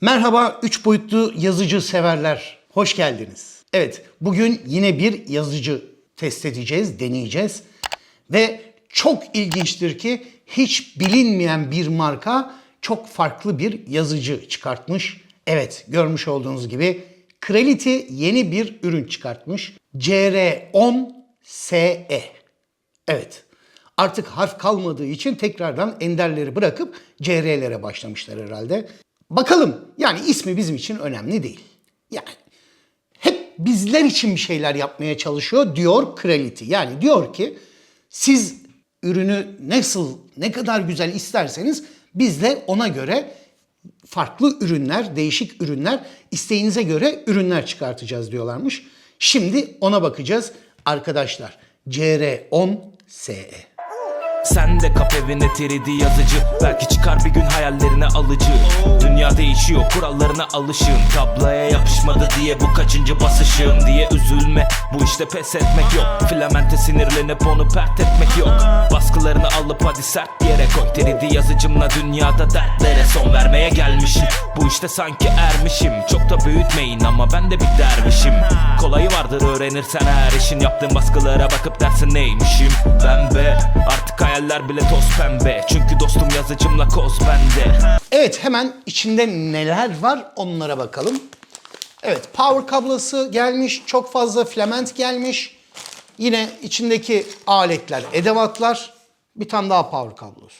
Merhaba üç boyutlu yazıcı severler. Hoş geldiniz. Evet, bugün yine bir yazıcı test edeceğiz, deneyeceğiz. Ve çok ilginçtir ki hiç bilinmeyen bir marka çok farklı bir yazıcı çıkartmış. Evet, görmüş olduğunuz gibi Creality yeni bir ürün çıkartmış. CR10SE. Evet. Artık harf kalmadığı için tekrardan enderleri bırakıp CR'lere başlamışlar herhalde. Bakalım yani ismi bizim için önemli değil. Yani hep bizler için bir şeyler yapmaya çalışıyor diyor Creality. Yani diyor ki siz ürünü nasıl ne kadar güzel isterseniz biz de ona göre farklı ürünler, değişik ürünler, isteğinize göre ürünler çıkartacağız diyorlarmış. Şimdi ona bakacağız arkadaşlar. CR10SE. Sen de kap evine 3D yazıcı. Belki çıkar bir gün hayallerine alıcı. Dünya değişiyor kurallarına alışın Tabloya yapışmadı diye bu kaçıncı basışım Diye üzülme. Bu işte pes etmek yok. Filamente sinirlenip onu pert etmek yok. Baskılarını alıp hadi sert yere koy. 3D yazıcımla dünyada dertlere son vermeye gelmişim. Bu işte sanki ermişim. Çok da büyütmeyin ama ben de bir dervişim. Kolayı vardır öğrenirsen her işin. Yaptığın baskılara bakıp dersin neymişim? Ben be artık hayaller bile toz pembe Çünkü dostum yazıcımla koz bende Evet hemen içinde neler var onlara bakalım. Evet power kablosu gelmiş, çok fazla filament gelmiş. Yine içindeki aletler, edevatlar. Bir tane daha power kablosu.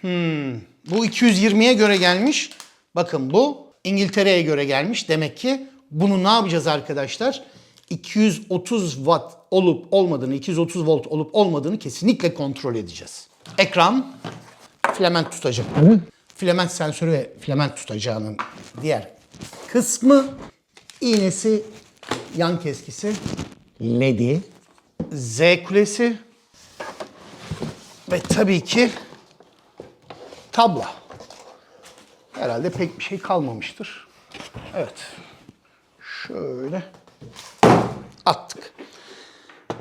Hmm, bu 220'ye göre gelmiş. Bakın bu İngiltere'ye göre gelmiş. Demek ki bunu ne yapacağız arkadaşlar? 230 watt olup olmadığını, 230 volt olup olmadığını kesinlikle kontrol edeceğiz. Ekran, filament tutacak. Filament sensörü ve filament tutacağının diğer kısmı iğnesi, yan keskisi, ledi, Z kulesi ve tabii ki tabla. Herhalde pek bir şey kalmamıştır. Evet. Şöyle attık.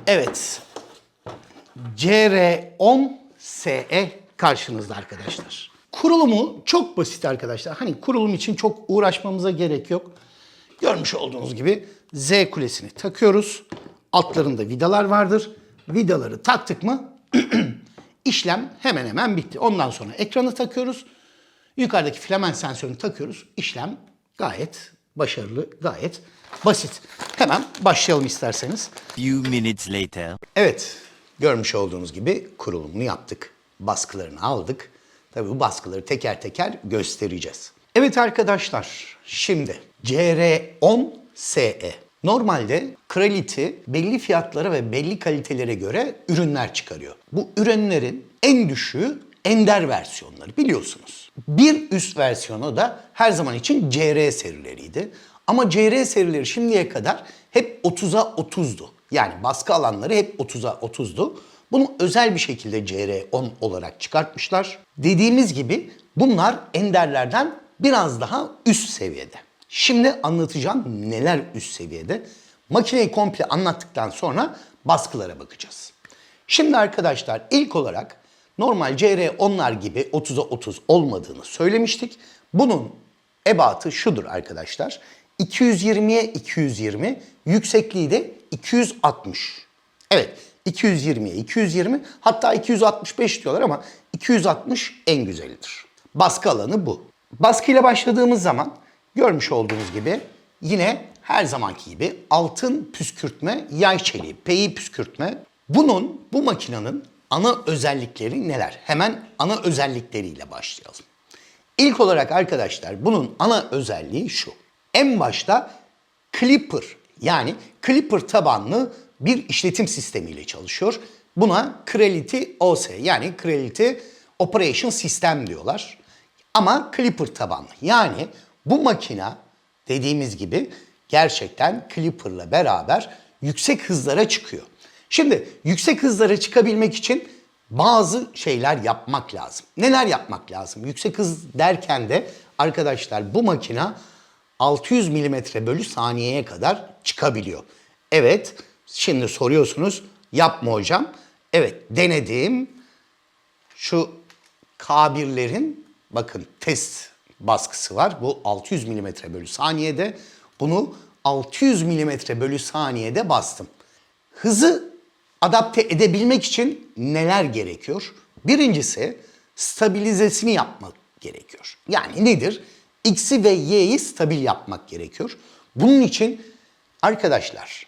Evet. CR10SE karşınızda arkadaşlar. Kurulumu çok basit arkadaşlar. Hani kurulum için çok uğraşmamıza gerek yok. Görmüş olduğunuz gibi Z kulesini takıyoruz. Altlarında vidalar vardır. Vidaları taktık mı işlem hemen hemen bitti. Ondan sonra ekranı takıyoruz. Yukarıdaki filament sensörünü takıyoruz. İşlem gayet başarılı, gayet basit. Hemen başlayalım isterseniz. Few minutes later. Evet, görmüş olduğunuz gibi kurulumunu yaptık. Baskılarını aldık. Tabii bu baskıları teker teker göstereceğiz. Evet arkadaşlar, şimdi CR10SE. Normalde Creality belli fiyatlara ve belli kalitelere göre ürünler çıkarıyor. Bu ürünlerin en düşüğü ender versiyonları biliyorsunuz. Bir üst versiyonu da her zaman için CR serileriydi. Ama CR serileri şimdiye kadar hep 30'a 30'du. Yani baskı alanları hep 30'a 30'du. Bunu özel bir şekilde CR10 olarak çıkartmışlar. Dediğimiz gibi bunlar enderlerden biraz daha üst seviyede. Şimdi anlatacağım neler üst seviyede. Makineyi komple anlattıktan sonra baskılara bakacağız. Şimdi arkadaşlar ilk olarak normal CR10'lar gibi 30'a 30 olmadığını söylemiştik. Bunun ebatı şudur arkadaşlar. 220'ye 220, yüksekliği de 260. Evet, 220'ye 220, hatta 265 diyorlar ama 260 en güzelidir. Baskı alanı bu. Baskıyla başladığımız zaman görmüş olduğunuz gibi yine her zamanki gibi altın püskürtme yay çeliği, peyi püskürtme. Bunun, bu makinenin ana özellikleri neler? Hemen ana özellikleriyle başlayalım. İlk olarak arkadaşlar bunun ana özelliği şu. En başta Clipper yani Clipper tabanlı bir işletim sistemiyle çalışıyor. Buna Creality OS yani Creality Operation System diyorlar. Ama Clipper tabanlı. Yani bu makina dediğimiz gibi gerçekten Clipper'la beraber yüksek hızlara çıkıyor. Şimdi yüksek hızlara çıkabilmek için bazı şeyler yapmak lazım. Neler yapmak lazım? Yüksek hız derken de arkadaşlar bu makina 600 milimetre bölü saniyeye kadar çıkabiliyor. Evet, şimdi soruyorsunuz yapma hocam. Evet, denedim. Şu K1'lerin bakın test baskısı var. Bu 600 mm bölü saniyede. Bunu 600 mm bölü saniyede bastım. Hızı adapte edebilmek için neler gerekiyor? Birincisi stabilizesini yapmak gerekiyor. Yani nedir? X'i ve Y'yi stabil yapmak gerekiyor. Bunun için arkadaşlar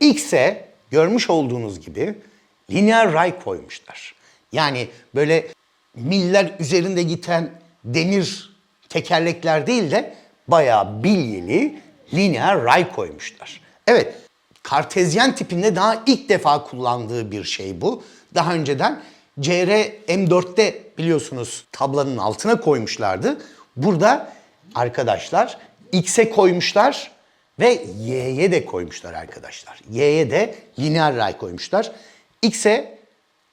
X'e görmüş olduğunuz gibi linear ray koymuşlar. Yani böyle miller üzerinde giden demir tekerlekler değil de bayağı bilyeli linear ray koymuşlar. Evet, kartezyen tipinde daha ilk defa kullandığı bir şey bu. Daha önceden CR M4'te biliyorsunuz tablanın altına koymuşlardı. Burada arkadaşlar X'e koymuşlar ve Y'ye de koymuşlar arkadaşlar. Y'ye de linear ray koymuşlar. X'e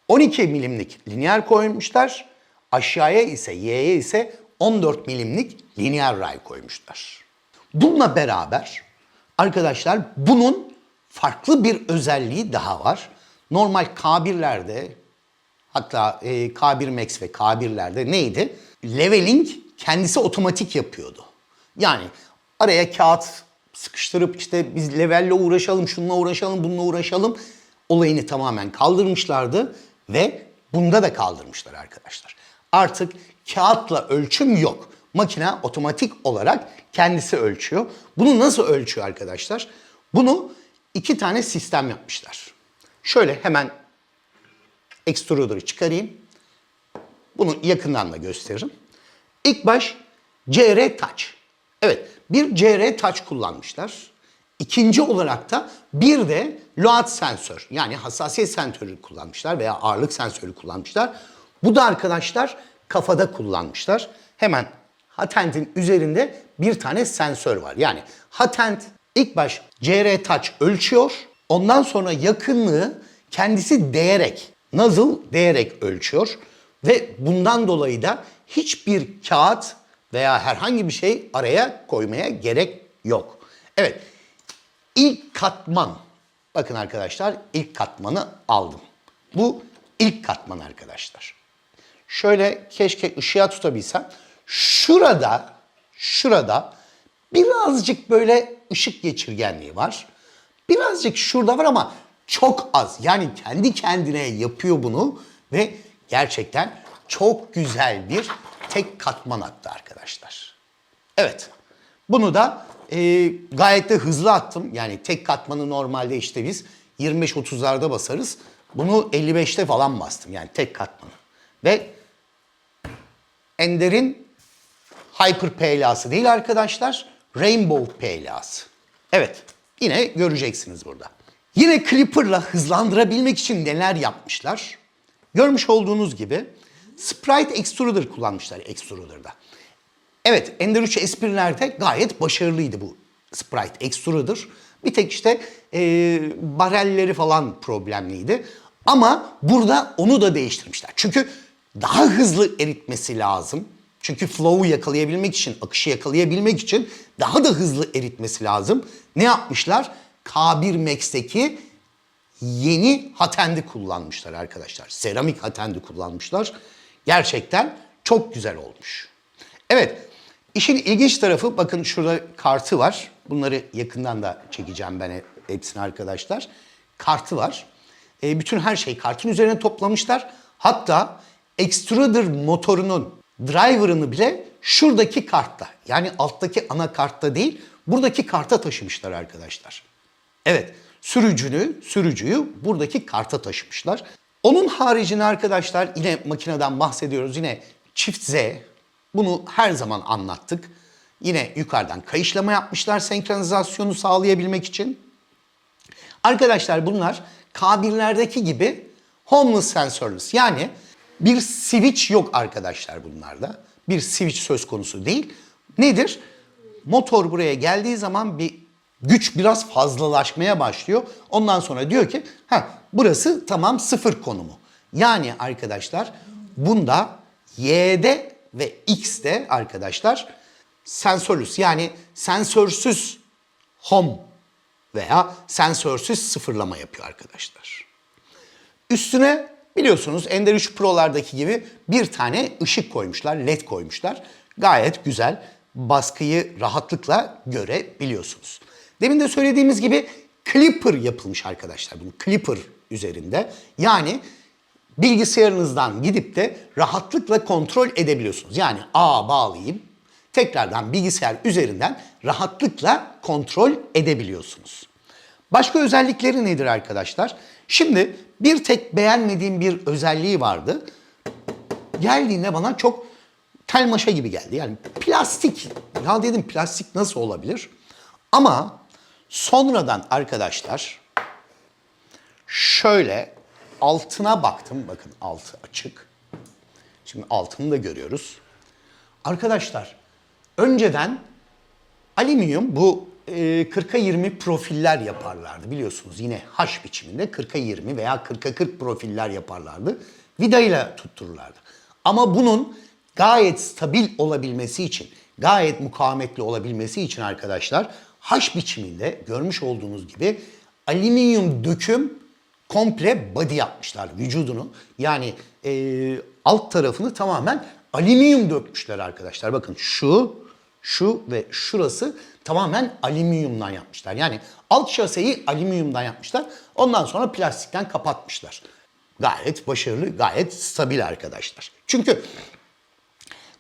12 milimlik lineer koymuşlar. Aşağıya ise Y'ye ise 14 milimlik lineer ray koymuşlar. Bununla beraber arkadaşlar bunun farklı bir özelliği daha var. Normal K1'lerde hatta e, K1 Max ve K1'lerde neydi? Leveling kendisi otomatik yapıyordu. Yani araya kağıt sıkıştırıp işte biz levelle uğraşalım, şununla uğraşalım, bununla uğraşalım olayını tamamen kaldırmışlardı ve bunda da kaldırmışlar arkadaşlar. Artık kağıtla ölçüm yok. Makine otomatik olarak kendisi ölçüyor. Bunu nasıl ölçüyor arkadaşlar? Bunu iki tane sistem yapmışlar. Şöyle hemen extruder'ı çıkarayım. Bunu yakından da gösteririm. İlk baş CR Touch. Evet bir CR Touch kullanmışlar. İkinci olarak da bir de load sensör yani hassasiyet sensörü kullanmışlar veya ağırlık sensörü kullanmışlar. Bu da arkadaşlar kafada kullanmışlar. Hemen Hatent'in üzerinde bir tane sensör var. Yani Hatent ilk baş CR Touch ölçüyor. Ondan sonra yakınlığı kendisi değerek, nozzle değerek ölçüyor. Ve bundan dolayı da hiçbir kağıt veya herhangi bir şey araya koymaya gerek yok. Evet, ilk katman. Bakın arkadaşlar ilk katmanı aldım. Bu ilk katman arkadaşlar. Şöyle keşke ışığa tutabilsem. Şurada, şurada birazcık böyle ışık geçirgenliği var. Birazcık şurada var ama çok az. Yani kendi kendine yapıyor bunu ve gerçekten çok güzel bir tek katman attı arkadaşlar. Evet. Bunu da e, gayet de hızlı attım. Yani tek katmanı normalde işte biz 25-30'larda basarız. Bunu 55'te falan bastım. Yani tek katmanı. Ve Ender'in Hyper PLA'sı değil arkadaşlar. Rainbow PLA'sı. Evet. Yine göreceksiniz burada. Yine Clipper'la hızlandırabilmek için neler yapmışlar? Görmüş olduğunuz gibi Sprite Extruder kullanmışlar Extruder'da. Evet Ender 3 esprilerde gayet başarılıydı bu Sprite Extruder. Bir tek işte e, barelleri falan problemliydi. Ama burada onu da değiştirmişler. Çünkü daha hızlı eritmesi lazım. Çünkü flow'u yakalayabilmek için, akışı yakalayabilmek için daha da hızlı eritmesi lazım. Ne yapmışlar? K1 Max'teki yeni hatendi kullanmışlar arkadaşlar. Seramik hatendi kullanmışlar. Gerçekten çok güzel olmuş. Evet, işin ilginç tarafı bakın şurada kartı var. Bunları yakından da çekeceğim ben hepsini arkadaşlar. Kartı var. E, bütün her şey kartın üzerine toplamışlar. Hatta extruder motorunun driver'ını bile şuradaki kartta yani alttaki ana kartta değil buradaki karta taşımışlar arkadaşlar. Evet sürücünü, sürücüyü buradaki karta taşımışlar. Onun haricinde arkadaşlar yine makineden bahsediyoruz. Yine çift Z. Bunu her zaman anlattık. Yine yukarıdan kayışlama yapmışlar senkronizasyonu sağlayabilmek için. Arkadaşlar bunlar K1'lerdeki gibi homeless sensörless. Yani bir switch yok arkadaşlar bunlarda. Bir switch söz konusu değil. Nedir? Motor buraya geldiği zaman bir güç biraz fazlalaşmaya başlıyor. Ondan sonra diyor ki ha burası tamam sıfır konumu. Yani arkadaşlar bunda Y'de ve X'de arkadaşlar sensörlüs yani sensörsüz home veya sensörsüz sıfırlama yapıyor arkadaşlar. Üstüne biliyorsunuz Ender 3 Pro'lardaki gibi bir tane ışık koymuşlar, led koymuşlar. gayet güzel baskıyı rahatlıkla görebiliyorsunuz. Demin de söylediğimiz gibi Clipper yapılmış arkadaşlar. Bunun Clipper üzerinde. Yani bilgisayarınızdan gidip de rahatlıkla kontrol edebiliyorsunuz. Yani ağa bağlayıp tekrardan bilgisayar üzerinden rahatlıkla kontrol edebiliyorsunuz. Başka özellikleri nedir arkadaşlar? Şimdi bir tek beğenmediğim bir özelliği vardı. Geldiğinde bana çok tel maşa gibi geldi. Yani plastik. Ya dedim plastik nasıl olabilir? Ama sonradan arkadaşlar şöyle altına baktım. Bakın altı açık. Şimdi altını da görüyoruz. Arkadaşlar önceden alüminyum bu e, 40'a 20 profiller yaparlardı biliyorsunuz. Yine H biçiminde 40'a 20 veya 40'a 40 profiller yaparlardı. Vidayla tuttururlardı. Ama bunun gayet stabil olabilmesi için, gayet mukavemetli olabilmesi için arkadaşlar H biçiminde görmüş olduğunuz gibi alüminyum döküm komple body yapmışlar vücudunu. Yani e, alt tarafını tamamen alüminyum dökmüşler arkadaşlar. Bakın şu, şu ve şurası tamamen alüminyumdan yapmışlar. Yani alt şaseyi alüminyumdan yapmışlar. Ondan sonra plastikten kapatmışlar. Gayet başarılı, gayet stabil arkadaşlar. Çünkü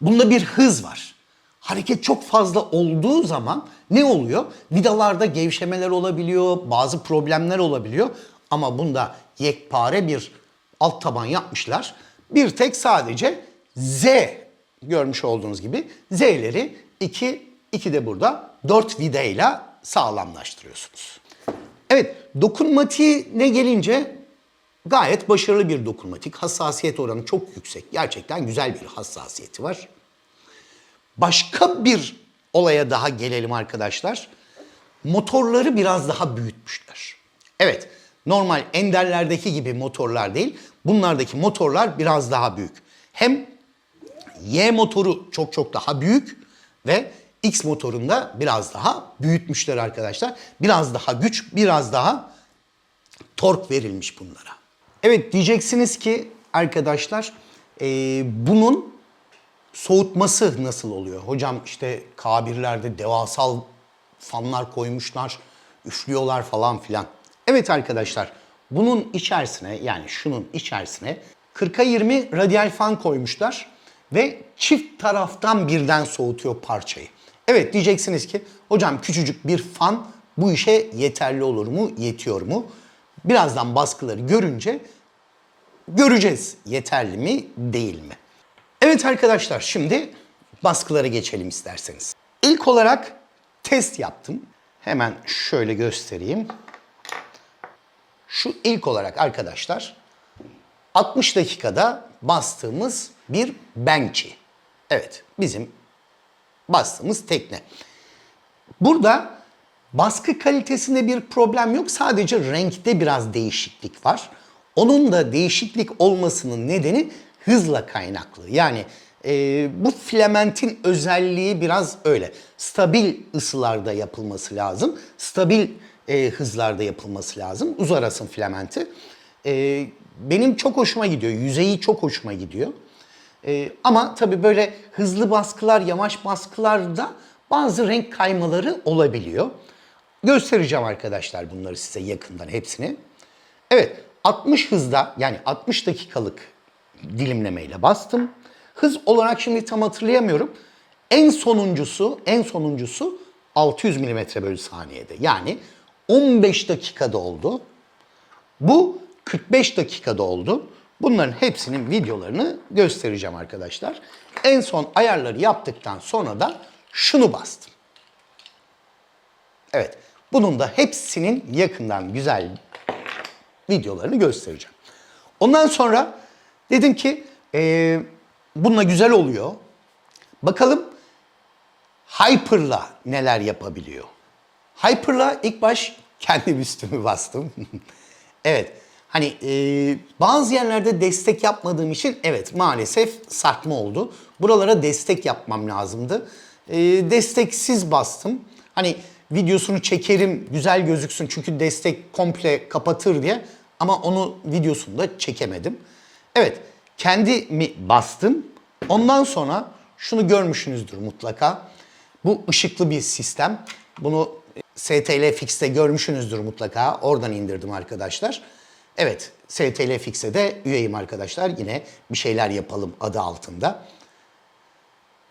Bunda bir hız var. Hareket çok fazla olduğu zaman ne oluyor? Vidalarda gevşemeler olabiliyor, bazı problemler olabiliyor. Ama bunda yekpare bir alt taban yapmışlar. Bir tek sadece Z görmüş olduğunuz gibi Z'leri 2, 2 de burada 4 vidayla sağlamlaştırıyorsunuz. Evet, dokunmatiğine gelince gayet başarılı bir dokunmatik. Hassasiyet oranı çok yüksek. Gerçekten güzel bir hassasiyeti var. Başka bir olaya daha gelelim arkadaşlar. Motorları biraz daha büyütmüşler. Evet, normal Ender'lerdeki gibi motorlar değil. Bunlardaki motorlar biraz daha büyük. Hem Y motoru çok çok daha büyük ve X motorunda biraz daha büyütmüşler arkadaşlar. Biraz daha güç, biraz daha tork verilmiş bunlara. Evet diyeceksiniz ki arkadaşlar e, bunun soğutması nasıl oluyor? Hocam işte kabirlerde devasal fanlar koymuşlar, üflüyorlar falan filan. Evet arkadaşlar bunun içerisine yani şunun içerisine 40'a 20 radyal fan koymuşlar ve çift taraftan birden soğutuyor parçayı. Evet diyeceksiniz ki hocam küçücük bir fan bu işe yeterli olur mu, yetiyor mu? Birazdan baskıları görünce göreceğiz yeterli mi, değil mi? Evet arkadaşlar şimdi baskılara geçelim isterseniz. İlk olarak test yaptım. Hemen şöyle göstereyim. Şu ilk olarak arkadaşlar 60 dakikada bastığımız bir bench'i. Evet bizim bastığımız tekne. Burada baskı kalitesinde bir problem yok. Sadece renkte biraz değişiklik var. Onun da değişiklik olmasının nedeni hızla kaynaklı. Yani e, bu filamentin özelliği biraz öyle. Stabil ısılarda yapılması lazım. Stabil e, hızlarda yapılması lazım. Uzarasın filamenti. E, benim çok hoşuma gidiyor. Yüzeyi çok hoşuma gidiyor. Ee, ama tabii böyle hızlı baskılar, yavaş baskılarda bazı renk kaymaları olabiliyor. Göstereceğim arkadaşlar bunları size yakından hepsini. Evet 60 hızda yani 60 dakikalık dilimlemeyle bastım. Hız olarak şimdi tam hatırlayamıyorum. En sonuncusu, en sonuncusu 600 mm bölü saniyede. Yani 15 dakikada oldu. Bu 45 dakikada oldu. Bunların hepsinin videolarını göstereceğim arkadaşlar. En son ayarları yaptıktan sonra da şunu bastım. Evet. Bunun da hepsinin yakından güzel videolarını göstereceğim. Ondan sonra dedim ki eee bununla güzel oluyor. Bakalım Hyper'la neler yapabiliyor. Hyper'la ilk baş kendi üstümü bastım. evet. Hani e, bazı yerlerde destek yapmadığım için evet maalesef sarkma oldu. Buralara destek yapmam lazımdı. E, desteksiz bastım. Hani videosunu çekerim güzel gözüksün çünkü destek komple kapatır diye. Ama onu videosunu da çekemedim. Evet kendimi bastım. Ondan sonra şunu görmüşsünüzdür mutlaka. Bu ışıklı bir sistem. Bunu STL Fix'te görmüşsünüzdür mutlaka. Oradan indirdim arkadaşlar. Evet, STL Fix'e de üyeyim arkadaşlar. Yine bir şeyler yapalım adı altında.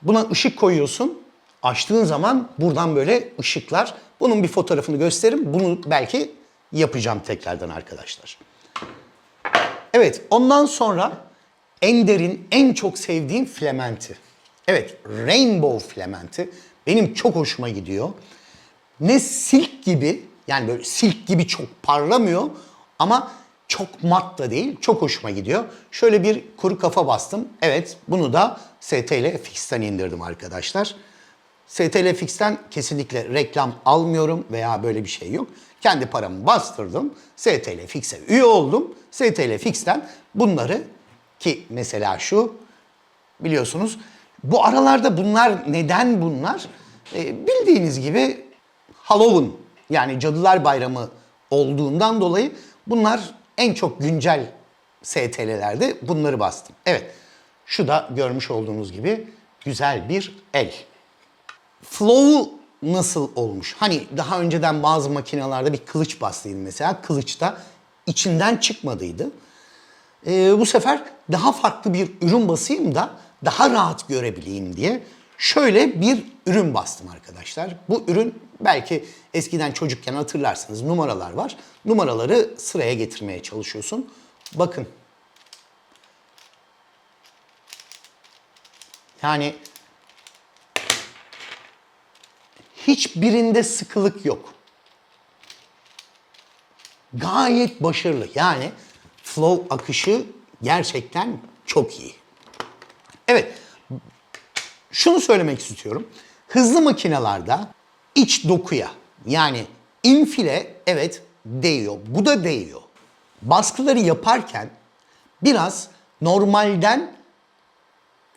Buna ışık koyuyorsun. Açtığın zaman buradan böyle ışıklar. Bunun bir fotoğrafını gösteririm. Bunu belki yapacağım tekrardan arkadaşlar. Evet, ondan sonra Ender'in en çok sevdiğim filamenti. Evet, Rainbow filamenti. Benim çok hoşuma gidiyor. Ne silk gibi, yani böyle silk gibi çok parlamıyor ama çok mat da değil, çok hoşuma gidiyor. Şöyle bir kuru kafa bastım. Evet, bunu da STL Fix'ten indirdim arkadaşlar. STL Fix'ten kesinlikle reklam almıyorum veya böyle bir şey yok. Kendi paramı bastırdım. STL Fix'e üye oldum. STL Fix'ten bunları ki mesela şu biliyorsunuz bu aralarda bunlar neden bunlar? Ee, bildiğiniz gibi Halloween yani Cadılar Bayramı olduğundan dolayı bunlar en çok güncel STL'lerde bunları bastım. Evet şu da görmüş olduğunuz gibi güzel bir el. Flow'u nasıl olmuş? Hani daha önceden bazı makinelerde bir kılıç bastıydı mesela. Kılıçta içinden çıkmadıydı. Ee, bu sefer daha farklı bir ürün basayım da daha rahat görebileyim diye şöyle bir ürün bastım arkadaşlar. Bu ürün belki eskiden çocukken hatırlarsınız numaralar var. Numaraları sıraya getirmeye çalışıyorsun. Bakın. Yani hiçbirinde sıkılık yok. Gayet başarılı. Yani flow akışı gerçekten çok iyi. Evet. Şunu söylemek istiyorum. Hızlı makinalarda iç dokuya yani infile evet değiyor. Bu da değiyor. Baskıları yaparken biraz normalden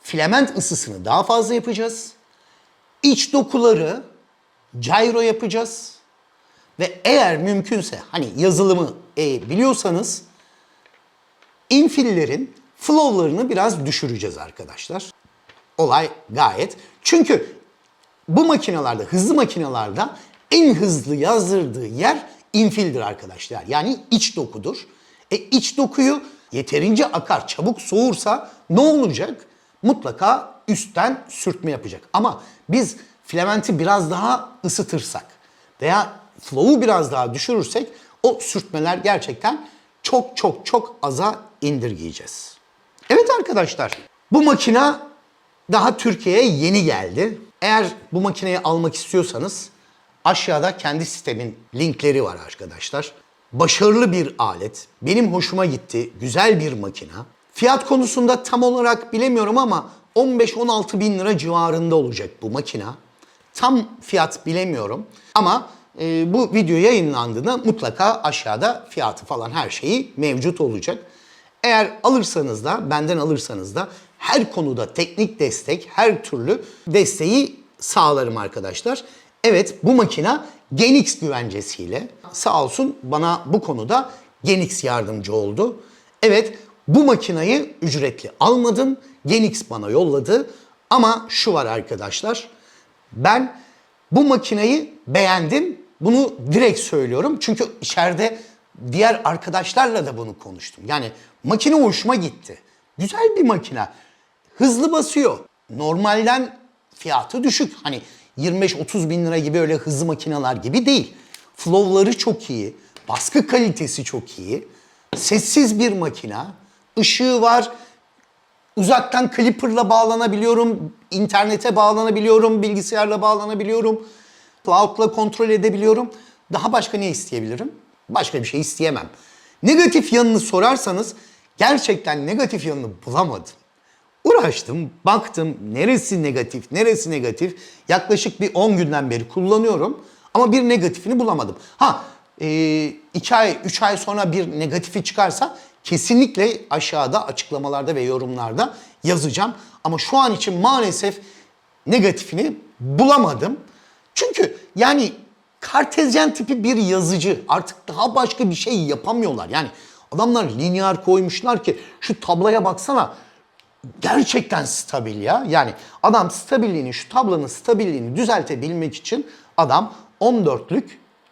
filament ısısını daha fazla yapacağız. İç dokuları gyro yapacağız. Ve eğer mümkünse hani yazılımı e, biliyorsanız infillerin flow'larını biraz düşüreceğiz arkadaşlar. Olay gayet. Çünkü bu makinalarda, hızlı makinalarda en hızlı yazdırdığı yer infildir arkadaşlar. Yani iç dokudur. E iç dokuyu yeterince akar, çabuk soğursa ne olacak? Mutlaka üstten sürtme yapacak. Ama biz filamenti biraz daha ısıtırsak veya flow'u biraz daha düşürürsek o sürtmeler gerçekten çok çok çok aza indirgeyeceğiz. Evet arkadaşlar bu makina daha Türkiye'ye yeni geldi. Eğer bu makineyi almak istiyorsanız aşağıda kendi sitemin linkleri var arkadaşlar. Başarılı bir alet. Benim hoşuma gitti. Güzel bir makina. Fiyat konusunda tam olarak bilemiyorum ama 15-16 bin lira civarında olacak bu makina. Tam fiyat bilemiyorum ama e, bu video yayınlandığında mutlaka aşağıda fiyatı falan her şeyi mevcut olacak. Eğer alırsanız da benden alırsanız da her konuda teknik destek, her türlü desteği sağlarım arkadaşlar. Evet bu makina Genix güvencesiyle sağ olsun bana bu konuda Genix yardımcı oldu. Evet bu makinayı ücretli almadım. Genix bana yolladı. Ama şu var arkadaşlar. Ben bu makineyi beğendim. Bunu direkt söylüyorum. Çünkü içeride diğer arkadaşlarla da bunu konuştum. Yani makine hoşuma gitti. Güzel bir makine. Hızlı basıyor. Normalden fiyatı düşük. Hani 25-30 bin lira gibi öyle hızlı makineler gibi değil. Flow'ları çok iyi. Baskı kalitesi çok iyi. Sessiz bir makina. Işığı var. Uzaktan Clipper'la bağlanabiliyorum, internete bağlanabiliyorum, bilgisayarla bağlanabiliyorum, cloud'la kontrol edebiliyorum. Daha başka ne isteyebilirim? Başka bir şey isteyemem. Negatif yanını sorarsanız gerçekten negatif yanını bulamadım. Uğraştım, baktım neresi negatif, neresi negatif. Yaklaşık bir 10 günden beri kullanıyorum ama bir negatifini bulamadım. Ha, 2 ay, 3 ay sonra bir negatifi çıkarsa kesinlikle aşağıda açıklamalarda ve yorumlarda yazacağım. Ama şu an için maalesef negatifini bulamadım. Çünkü yani kartezyen tipi bir yazıcı artık daha başka bir şey yapamıyorlar. Yani adamlar lineer koymuşlar ki şu tabloya baksana gerçekten stabil ya. Yani adam stabilliğini, şu tablonun stabilliğini düzeltebilmek için adam 14'lük,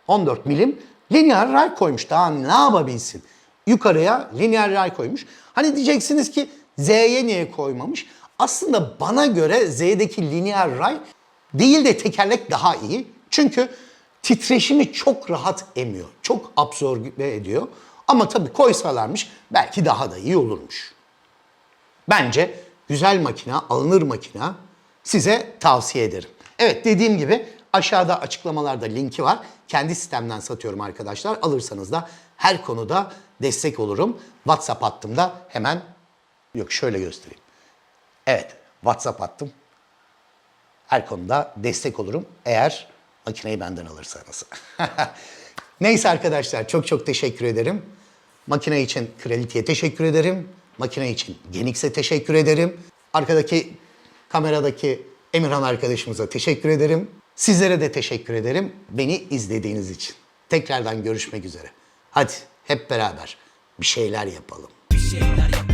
14 milim linear ray koymuş. Daha ne yapabilsin? Yukarıya linear ray koymuş. Hani diyeceksiniz ki Z'ye niye koymamış? Aslında bana göre Z'deki linear ray değil de tekerlek daha iyi. Çünkü titreşimi çok rahat emiyor. Çok absorbe ediyor. Ama tabii koysalarmış belki daha da iyi olurmuş. Bence güzel makina, alınır makina size tavsiye ederim. Evet dediğim gibi aşağıda açıklamalarda linki var. Kendi sistemden satıyorum arkadaşlar. Alırsanız da her konuda destek olurum. WhatsApp hattımda hemen yok şöyle göstereyim. Evet WhatsApp hattım. Her konuda destek olurum eğer makineyi benden alırsanız. Neyse arkadaşlar çok çok teşekkür ederim. Makine için Krality'ye teşekkür ederim. Makine için Genix'e teşekkür ederim. Arkadaki kameradaki Emirhan arkadaşımıza teşekkür ederim. Sizlere de teşekkür ederim beni izlediğiniz için. Tekrardan görüşmek üzere. Hadi hep beraber bir şeyler yapalım. Bir şeyler yap